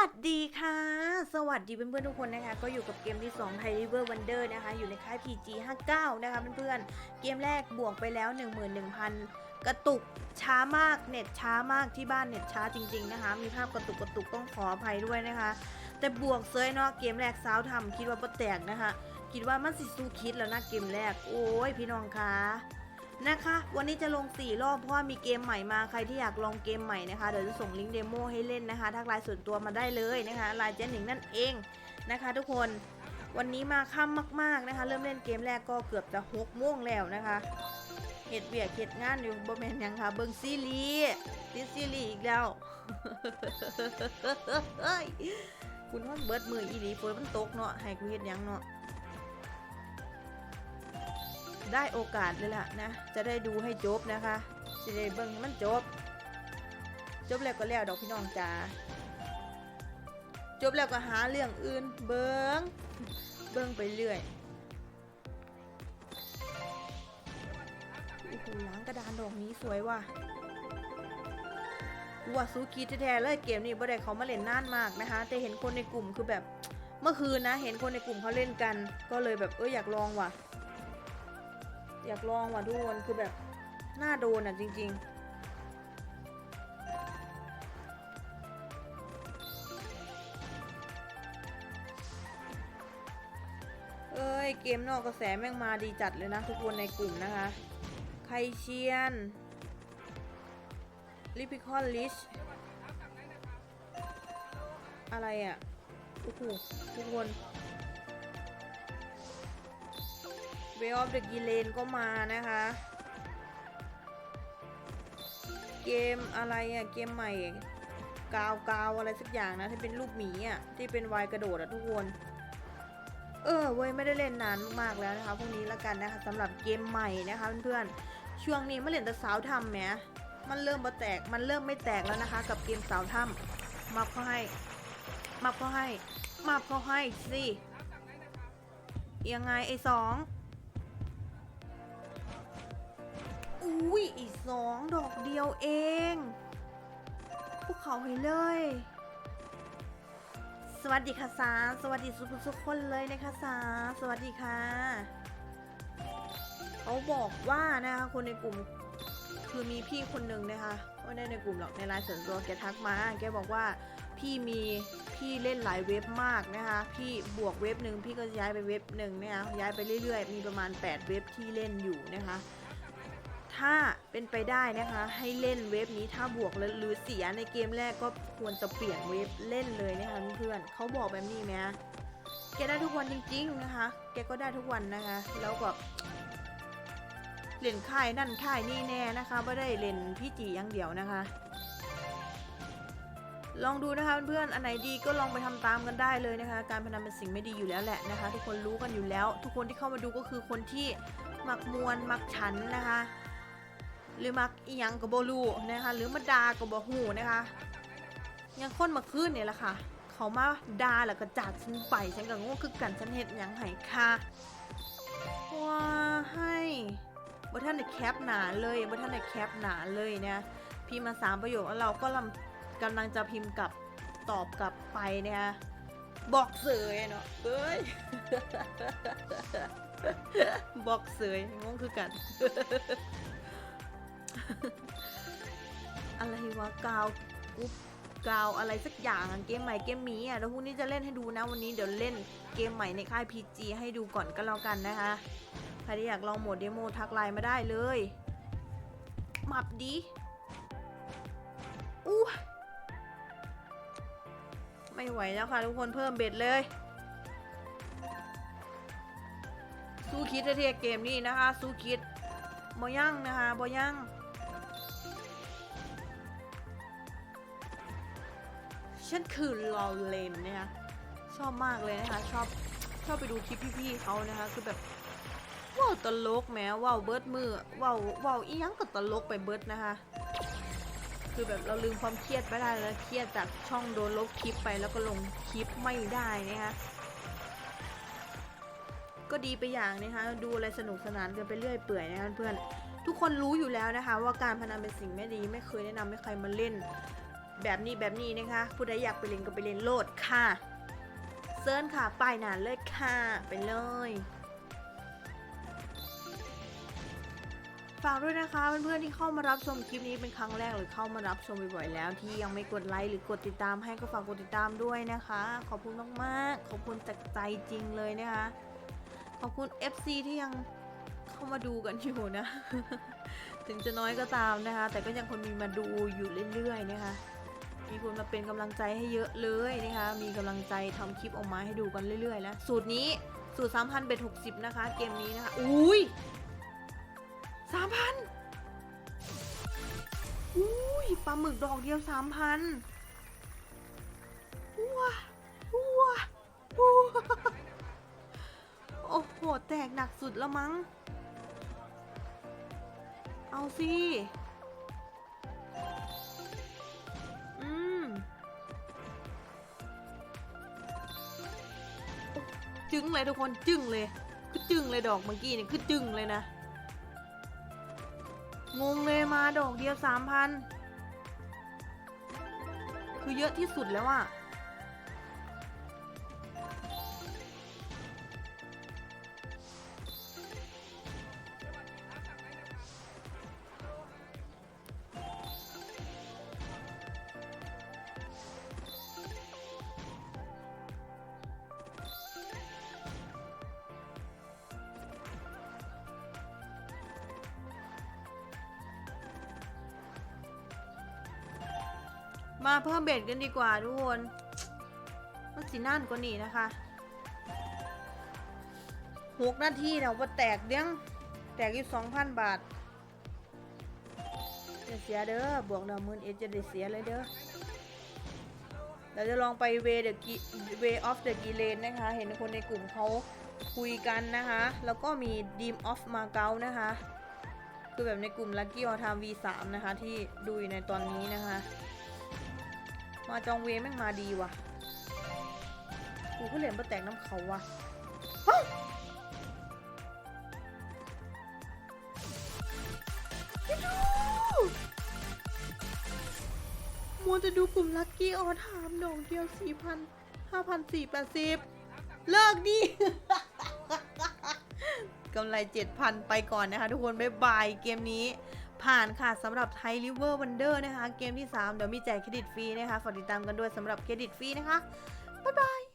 วัสดีค่ะ สวัสดีเพื่อนๆทุกคนนะคะ ก็อยู่กับเกมที่2ไทยริเวอร์วันเดอร์นะคะ อยู่ในค่าย PG 59นะคะเพื่อนๆ เกมแรกบวกไปแล้ว 11,000 กระตุกช้ามาก เน็ตช้ามากที่บ้านเน็ตช้าจริงๆนะคะ มีภาพกระตุกกระตุกต้องขออภัยด้วยนะคะ แต่บวกเซยเนาะเกมแรกสาวทำคิดว่าปะแตกนะคะ คิดว่ามันสิสู้คิดแล้วนะเกมแรก โอ้ยพี่น้องคะ นะคะ วันนี้จะลง 4 รอบเพราะว่ามีเกมใหม่มาใครที่อยากลองเกมใหม่นะคะเดี๋ยวจะส่งลิงก์เดโมให้เล่นนะคะทักไลน์ส่วนตัวมาได้เลยนะคะไลน์เจนหนิงนั่นเองนะคะ ทุกคนวันนี้มาค่ำมาก ๆนะคะ เริ่มเล่นเกมแรกก็เกือบจะหกโมงแล้วนะคะเห็ดเบียกเห็ดงานอยู่บ่แมนยังค่ะ เบิงซีรีส์ติดซีรีส์อีกแล้วคุณว่าเบิดมืออีหลีฝนมันตกเนาะให้กูเฮ็ดยังเนาะ ได้โอกาสเลยล่ะนะ จะได้ดูให้จบนะคะจะได้เบิ่งมันจบ จบแล้วก็แล้วดอกพี่น้องจ๋าจบแล้วก็หาเรื่องอื่น เบิงเบิงไปเรื่อยโอ้โหล้างกระดานดอกนี้สวยว่ะกว่าซูคิแท้ๆเลยเกมนี้บ่ได้เขามาเล่นนานมากนะคะ แต่เห็นคนในกลุ่มคือแบบเมื่อคืนนะ เห็นคนในกลุ่มเขาเล่นกัน ก็เลยแบบเอออยากลองว่ะ อยากลองว่ะทุกคนคือแบบน่าโดนอะจริง ๆเอ้ย เกมนอกกระแสแม่งมาดีจัดเลยนะ ทุกคนในกลุ่มนะคะ ไคเชียน ลิพิคอนลิช อะไรอะ โอ้โหทุกคน เวออฟเดอะกิเลนก็มานะคะ เกมอะไรอะเกมใหม่ กาวกาวอะไรสักอย่างนะ ที่เป็นรูปหมีอะที่เป็นวายกระโดดอะทุกคน เออเว้ยไม่ได้เล่นนานมากแล้วนะคะพรุ่งนี้ล้วกันนะคะสำหรับเกมใหม่นะคะเพื่อนๆช่วงนี้มาเล่นแต่สาวทำแหมมันเริ่มมาแตกมันเริ่มไม่แตกแล้วนะคะ กับเกมสาวทำมาเขาให้มาเขาให้มาเขาให้สิยังไงไอ้สอง อุ้ยอีกสองดอกเดียวเองพวกเขาให้เลย สวัสดีค่ะสาสวัสดีทุกทุกคนเลยนะคะสาสวัสดีค่ะ เขาบอกว่านะคะคนในกลุ่มคือมีพี่คนหนึ่งนะคะไม่ได้ในกลุ่มหรอกในไลน์ส่วนตัวแกทักมา แกบอกว่าพี่มีพี่เล่นหลายเว็บมากนะคะ พี่บวกเว็บหนึ่งพี่ก็ย้ายไปเว็บหนึ่งนะคะย้ายไปเรื่อยๆ มีประมาณ 8 เว็บที่เล่นอยู่นะคะ ถ้าเป็นไปได้นะคะ ให้เล่นเว็บนี้ถ้าบวกหรือเสียในเกมแรกก็ควรจะเปลี่ยนเว็บเล่นเลยนะคะเพื่อนๆเขาบอกแบบนี้ไหมแกได้ทุกวันจริง ๆนะคะ แกก็ได้ทุกวันนะคะ แล้วก็เล่นค่ายนั่นค่ายนี่แน่นะคะไม่ได้เล่นพี่จีอย่างเดียวนะคะ ลองดูนะคะเพื่อนๆอันไหนดีก็ลองไปทำตามกันได้เลยนะคะ การพนันเป็นสิ่งไม่ดีอยู่แล้วแหละนะคะ ทุกคนรู้กันอยู่แล้ว ทุกคนที่เข้ามาดูก็คือคนที่มักมวนมักฉันนะคะ หรือมักอียังกับบลูนะคะหรือมาดากับบหูนะคะยังคนมาขึ้นเนี่ยแหละค่ะ เขามาดาแล้วก็จากฉันไปฉันก็งงคือกันฉันเห็ดยังไห้ค่ะว้าให้บ่ท่านได้แคปหนาเลยบ่ท่านได้แคปหนาเลยนะพิมพ์มาสามประโยคแล้วเราก็ลำกำลังจะพิมพ์กลับตอบกลับไปเนะคะบอกเสยเนาะเอ้ยบอกเสยงงคือกัน วะกาวกุ๊บกาวอะไรสักอย่างเกมใหม่เกมมีอะแล้วพรุ่งนี้จะเล่นให้ดูนะวันนี้เดี๋ยวเล่นเกมใหม่ในค่าย PG ให้ดูก่อนก็แล้วกันนะคะใครที่อยากลองโหมดเดโมทักไลน์มาได้เลยมับดีอู้ไม่ไหวแล้วค่ะทุกคนเพิ่มเบ็ดเลยสู้คิดเทียเกมนี้นะคะสู้คิดบยั่งนะคะบยั่ง ฉันคือลอเลนนะคะชอบมากเลยนะคะชอบชอบไปดูคลิปพี่ๆเขานะคะคือแบบว้าวตลกแม้ว้าวเบิร์ดมือว้าวว้าวอียังก็ตลกไปเบิร์ดนะคะคือแบบเราลืมความเครียดไปได้แล้วเครียดจากช่องโดนลบคลิปไปแล้วก็ลงคลิปไม่ได้นะคะก็ดีไปอย่างนะคะดูอะไรสนุกสนานกันไปเรื่อยเปื่อยนะคะเพื่อนทุกคนรู้อยู่แล้วนะคะ ว่าการพนันเป็นสิ่งไม่ดีไม่เคยแนะนำให้ใครมาเล่น แบบนี้แบบนี้นะคะผู้ใดอยากไปเล่นก็ไปเล่นโหลดค่ะเซิร์นค่ะป้ายหนานเลยค่ะ ไปเลยฝากด้วยนะคะเพื่อนๆที่เข้ามารับชมคลิปนี้เป็นครั้งแรกหรือเข้ามารับชมบ่อยๆแล้ว ที่ยังไม่กดไลค์หรือกดติดตามให้ก็ฝากกดติดตามด้วยนะคะ ขอบคุณมากๆ ขอบคุณจากใจจริงเลยนะคะ ขอบคุณ FC ที่ยังเข้ามาดูกันอยู่นะ ถึงจะน้อยก็ตามนะคะ แต่ก็ยังคนมีมาดูอยู่เรื่อยๆนะคะ มีคนมาเป็นกำลังใจให้เยอะเลยนะคะ มีกำลังใจทำคลิปออกมาให้ดูกันเรื่อยๆแล้วสูตรนี้สูตร3,000เบ็ด60นะคะ เกมนี้นะคะอุ้ย3,000อุ้ยปลาหมึกดอกเดียว3,000ว้าว้าว้าโอ้โห แตกหนักสุดแล้วมั้ง เอาสิ จึ้งเลยทุกคนจึ้งเลย คือจึ้งเลยดอกเมื่อกี้นี่คือจึ้งเลยนะ งงเลยมาดอกเดียวสามพัน คือเยอะที่สุดแล้วอะ มาเพิ่มเบ็ดกันดีกว่าทุกคนมันสิน่านกว่านี้นะคะหกนาทีเราว่าแตกเดี้ยงแตกอยู่สองพันบาทจะเสียเด้อบวกดอกหมื่นเอ็ดจะได้เสียเลยเด้อเราจะลองไปเวเดอะกีเวออฟเดอะกีเลนนะคะ เห็นคนในกลุ่มเขาคุยกันนะคะ แล้วก็มีดีมออฟมาเก๊านะคะ คือแบบในกลุ่ม Lucky All Time V3 นะคะ ที่ดูอยู่ในตอนนี้นะคะ มาจองเวแม่งมาดีว่ะกูก็เหรียญประแตกน้ำเขาว่ะเฮ้ยพี่ดูมัวจะดูกลุ่มลัคกี้ออทามดอกเดียว4,000 5,480เลิกดิกำไร7,000ไปก่อนนะคะทุกคน บ๊ายบายเกมนี้ ผ่านค่ะสำหรับไทยริเวอร์วันเดอร์นะคะ เกมที่ 3 เดี๋ยวมีแจกเครดิตฟรีนะคะฝากติดตามกันด้วยสำหรับเครดิตฟรีนะคะ บ๊ายบาย